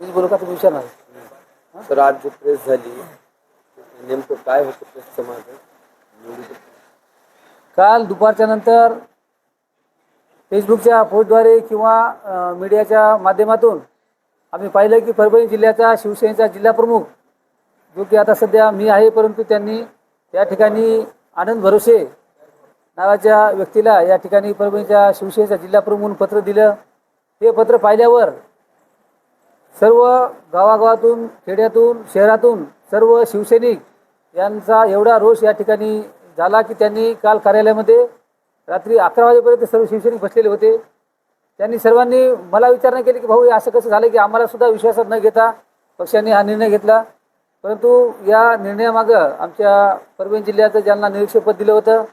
मी बोलू का तुम्ही विचारणार तर आज जी प्रेस झाली नेमकं काय होतं प्रेसचं निवडणूक काल दुपारच्या नंतर फेसबुकच्या पोस्टद्वारे किंवा मीडियाच्या माध्यमातून आम्ही पाहिलं की परभणी जिल्ह्याचा शिवसेनेचा जिल्हाप्रमुख जो की आता सध्या मी आहे परंतु त्यांनी त्या ठिकाणी आनंद भरोसे नावाच्या व्यक्तीला या ठिकाणी परभणीच्या शिवसेनेचा जिल्हाप्रमुख म्हणून पत्र दिलं. हे पत्र पाहिल्यावर सर्व गावागावातून खेड्यातून शहरातून सर्व शिवसैनिक यांचा एवढा रोष या ठिकाणी झाला की त्यांनी काल कार्यालयामध्ये रात्री अकरा वाजेपर्यंत सर्व शिवसैनिक बसलेले होते. त्यांनी सर्वांनी मला विचारणा केली की भाऊ हे असं कसं झालं की आम्हालासुद्धा विश्वासात न घेता पक्षाने हा निर्णय घेतला. परंतु या निर्णयामागं आमच्या परभणी जिल्ह्याचं ज्यांना निरीक्षकपद दिलं होतं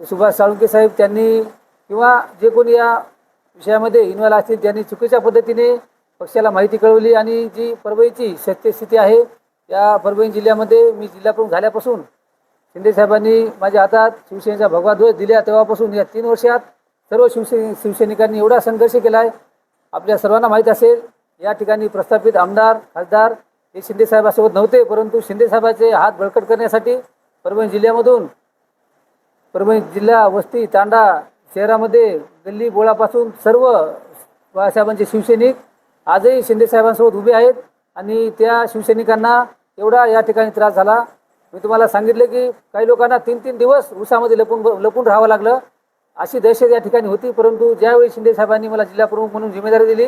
सुभाष साळुंके साहेब त्यांनी किंवा जे कोणी या विषयामध्ये इन्व्हॉल्व असतील ज्यांनी चुकीच्या पद्धतीने पक्षाला माहिती कळवली आणि जी परभणीची सत्यस्थिती आहे या परभणी जिल्ह्यामध्ये मी जिल्हाप्रमुख झाल्यापासून शिंदेसाहेबांनी माझ्या हातात शिवसेनेचा भगवा ध्वज दिल्या तेव्हापासून या तीन वर्षात सर्व शिवसे शिवसैनिकांनी एवढा संघर्ष केला आहे आपल्या सर्वांना माहीत असेल या ठिकाणी प्रस्थापित आमदार खासदार हे शिंदेसाहेबासोबत नव्हते परंतु शिंदेसाहेबाचे हात बळकट करण्यासाठी परभणी जिल्ह्यामधून परभणी जिल्हा वस्ती तांडा शहरामध्ये गल्ली बोळापासून सर्व बाळासाहेबांचे शिवसैनिक आजही शिंदे साहेबांसोबत उभे आहेत आणि त्या शिवसैनिकांना एवढा या ठिकाणी त्रास झाला. मी तुम्हाला सांगितलं की काही लोकांना तीन तीन दिवस उसामध्ये लपून लपून राहावं लागलं. अशी दहशत या ठिकाणी होती परंतु ज्यावेळी शिंदे साहेबांनी मला जिल्हा प्रमुख म्हणून जिम्मेदारी दिली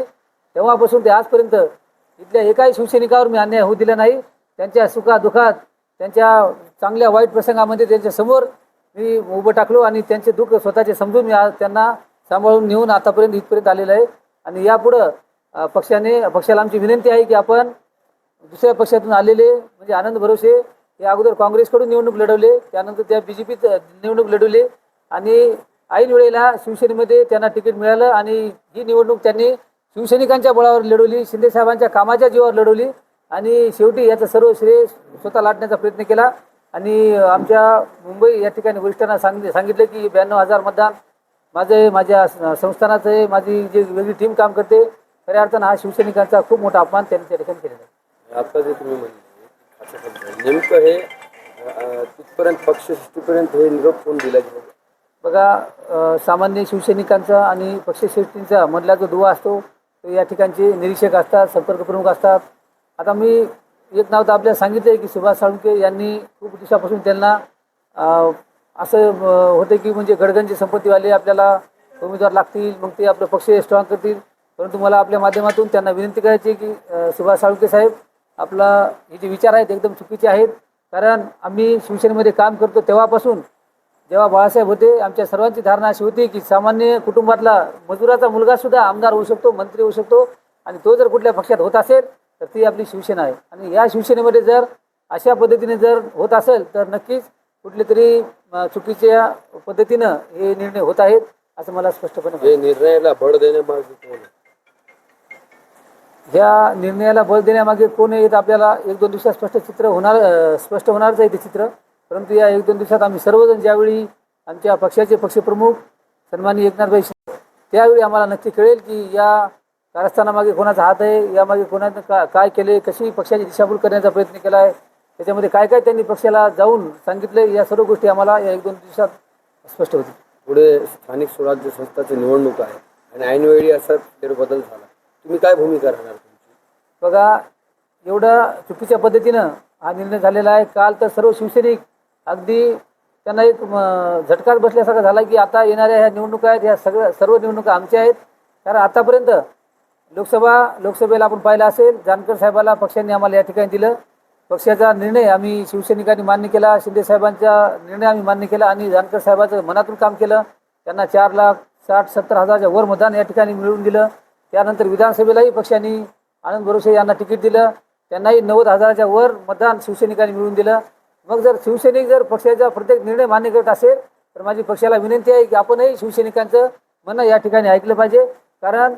तेव्हापासून ते आजपर्यंत इथल्या एकाही शिवसैनिकावर मी अन्याय होऊ दिला नाही. त्यांच्या सुखादुखात त्यांच्या चांगल्या वाईट प्रसंगामध्ये त्यांच्यासमोर मी उभं टाकलो आणि त्यांचे दुःख स्वतःचे समजून मी आज त्यांना सांभाळून नेऊन आतापर्यंत इथपर्यंत आलेलं आहे. आणि यापुढं पक्षाने पक्षाला आमची विनंती आहे की आपण दुसऱ्या पक्षातून आलेले म्हणजे आनंद भरोसे हे अगोदर काँग्रेसकडून निवडणूक लढवले त्यानंतर त्या बी जे पीत निवडणूक लढवली आणि ऐन वेळेला शिवसेनेमध्ये त्यांना तिकीट मिळालं आणि ही निवडणूक त्यांनी शिवसैनिकांच्या बळावर लढवली शिंदेसाहेबांच्या कामाच्या जीवावर लढवली आणि शेवटी याचं सर्व श्रेय स्वतः लाटण्याचा प्रयत्न केला. आणि आमच्या मुंबई या ठिकाणी वरिष्ठांना सांग सांगितलं की ब्याण्णव हजार मतदान माझं माझ्या संस्थानाचं आहे. माझी जी वेगळी टीम काम करते खऱ्या अर्थानं हा शिवसैनिकांचा खूप मोठा अपमान त्यांनी त्या ठिकाणी केलेला आहे. आता जे तुम्ही म्हणले नेमकं हे तिथपर्यंत पक्षसृष्टीपर्यंत हे निरोप कोण दिला गेला? बघा सामान्य शिवसैनिकांचा आणि पक्षश्रेष्ठींचा मधला जो दुवा असतो तो या ठिकाणचे निरीक्षक असतात संपर्क प्रमुख असतात. आता मी एक नाव तर आपल्याला सांगितलं आहे की सुभाष साळुंके यांनी खूप दिवसापासून त्यांना असं अ, होतं की म्हणजे गडगंजी संपत्तीवाले आपल्याला उमेदवार लागतील मग ते आपलं पक्ष स्ट्रॉंग करतील. परंतु मला आपल्या माध्यमातून त्यांना विनंती करायची आहे की सुभाष साळुंके साहेब आपला हे जे विचार आहेत एकदम चुकीचे आहेत. कारण आम्ही शिवसेनेमध्ये काम करतो तेव्हापासून जेव्हा बाळासाहेब होते आमच्या सर्वांची धारणा अशी होती की सामान्य कुटुंबातला मजुराचा मुलगासुद्धा आमदार होऊ शकतो मंत्री होऊ शकतो. आणि तो जर कुठल्या पक्षात होत असेल तर ती आपली शिवसेना आहे आणि या शिवसेनेमध्ये जर अशा पद्धतीने जर होत असेल तर नक्कीच कुठले तरी चुकीच्या पद्धतीनं हे निर्णय होत आहेत असं मला स्पष्टपणे. हे निर्णयाला बळ देण्यामागे कोण आहे? ह्या निर्णयाला बळ देण्यामागे कोण येत आपल्याला एक दोन दिवसात स्पष्ट चित्र होणार स्पष्ट होणारच आहे ते चित्र परंतु या एक दोन दिवसात आम्ही सर्वजण ज्यावेळी आमच्या पक्षाचे पक्षप्रमुख सन्माननीय एकनाथभाई त्यावेळी आम्हाला नक्की कळेल की या कारस्थानामागे कोणाचा हात आहे यामागे कोणानं का काय केले कशी पक्षाची दिशाभूल करण्याचा प्रयत्न केला आहे त्याच्यामध्ये काय काय त्यांनी पक्षाला जाऊन सांगितलं या सर्व गोष्टी आम्हाला या एक दोन दिवसात स्पष्ट होतील. पुढे स्थानिक स्वराज्य संस्थाची निवडणूक आहे आणि ऐनवेळी असा फेरबदल झाला. तुम्ही काय भूमिका राहणार तुमची? बघा एवढं चुकीच्या पद्धतीनं हा निर्णय झालेला आहे. काल तर सर्व शिवसैनिक अगदी त्यांना एक झटकाच बसल्यासारखा झाला की आता येणाऱ्या ह्या निवडणुका आहेत ह्या सगळ्या सर्व निवडणुका आमच्या आहेत. कारण आतापर्यंत लोकसभा लोकसभेला आपण पाहिलं असेल जानकर साहेबाला पक्षांनी आम्हाला या ठिकाणी दिलं. पक्षाचा निर्णय आम्ही शिवसैनिकांनी मान्य केला शिंदे साहेबांचा निर्णय आम्ही मान्य केला आणि जानकर साहेबाचं मनातून काम केलं. त्यांना चार लाख साठ सत्तर हजारच्या वर मतदान या ठिकाणी मिळवून दिलं. त्यानंतर विधानसभेलाही पक्षांनी आनंद भरोसे यांना तिकीट दिलं. त्यांनाही नव्वद हजाराच्या वर मतदान शिवसैनिकांनी मिळवून दिलं. मग जर शिवसैनिक जर पक्षाचा प्रत्येक निर्णय मान्य करत असेल तर माझी पक्षाला विनंती आहे की आपणही शिवसैनिकांचं म्हणणं या ठिकाणी ऐकलं पाहिजे. कारण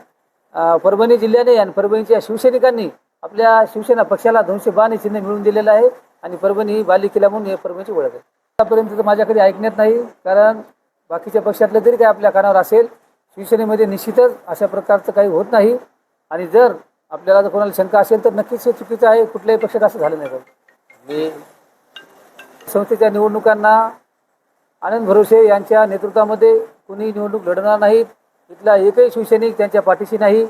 परभणी जिल्ह्याने आणि परभणीच्या शिवसैनिकांनी आपल्या शिवसेना पक्षाला दोनशे बाने चिन्ह मिळवून दिलेलं आहे आणि परभणी ही बालिकेला म्हणून हे परभणीची ओळख आहे. आतापर्यंत तर माझ्याकडे ऐकण्यात नाही कारण बाकीच्या पक्षातलं तरी काय आपल्या कानावर असेल शिवसेनेमध्ये निश्चितच अशा प्रकारचं काही होत नाही. आणि जर आपल्याला जर कोणाला शंका असेल तर नक्कीच हे चुकीचं आहे कुठल्याही पक्षात असं झालं नाही पाहिजे. मी संस्थेच्या निवडणुकांना आनंद भरोसे यांच्या नेतृत्वामध्ये कुणी निवडणूक लढणार नाहीत इथला एकही शिवसैनिक त्यांच्या पाठीशी नाही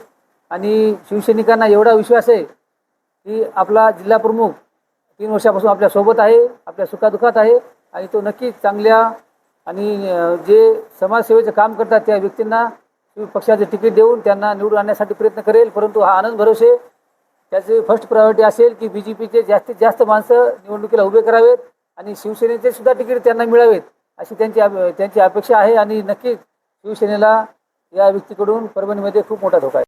आणि शिवसैनिकांना एवढा विश्वास आहे की आपला जिल्हा प्रमुख तीन वर्षापासून आपल्यासोबत आहे आपल्या सुखादुखात आहे आणि तो नक्कीच चांगल्या आणि जे समाजसेवेचं काम करतात त्या व्यक्तींना पक्षाचे तिकीट देऊन त्यांना निवडून आणण्यासाठी प्रयत्न करेल परंतु हा आनंद भरोसे त्याचे फर्स्ट प्रायोरिटी असेल की बी जे पीचे जास्तीत जास्त माणसं निवडणुकीला उभे करावेत आणि शिवसेनेचे सुद्धा तिकीट त्यांना मिळावेत अशी त्यांची त्यांची अपेक्षा आहे आणि नक्कीच शिवसेनेला या व्यक्तीकडून परभणीमध्ये खूप मोठा धोका आहे.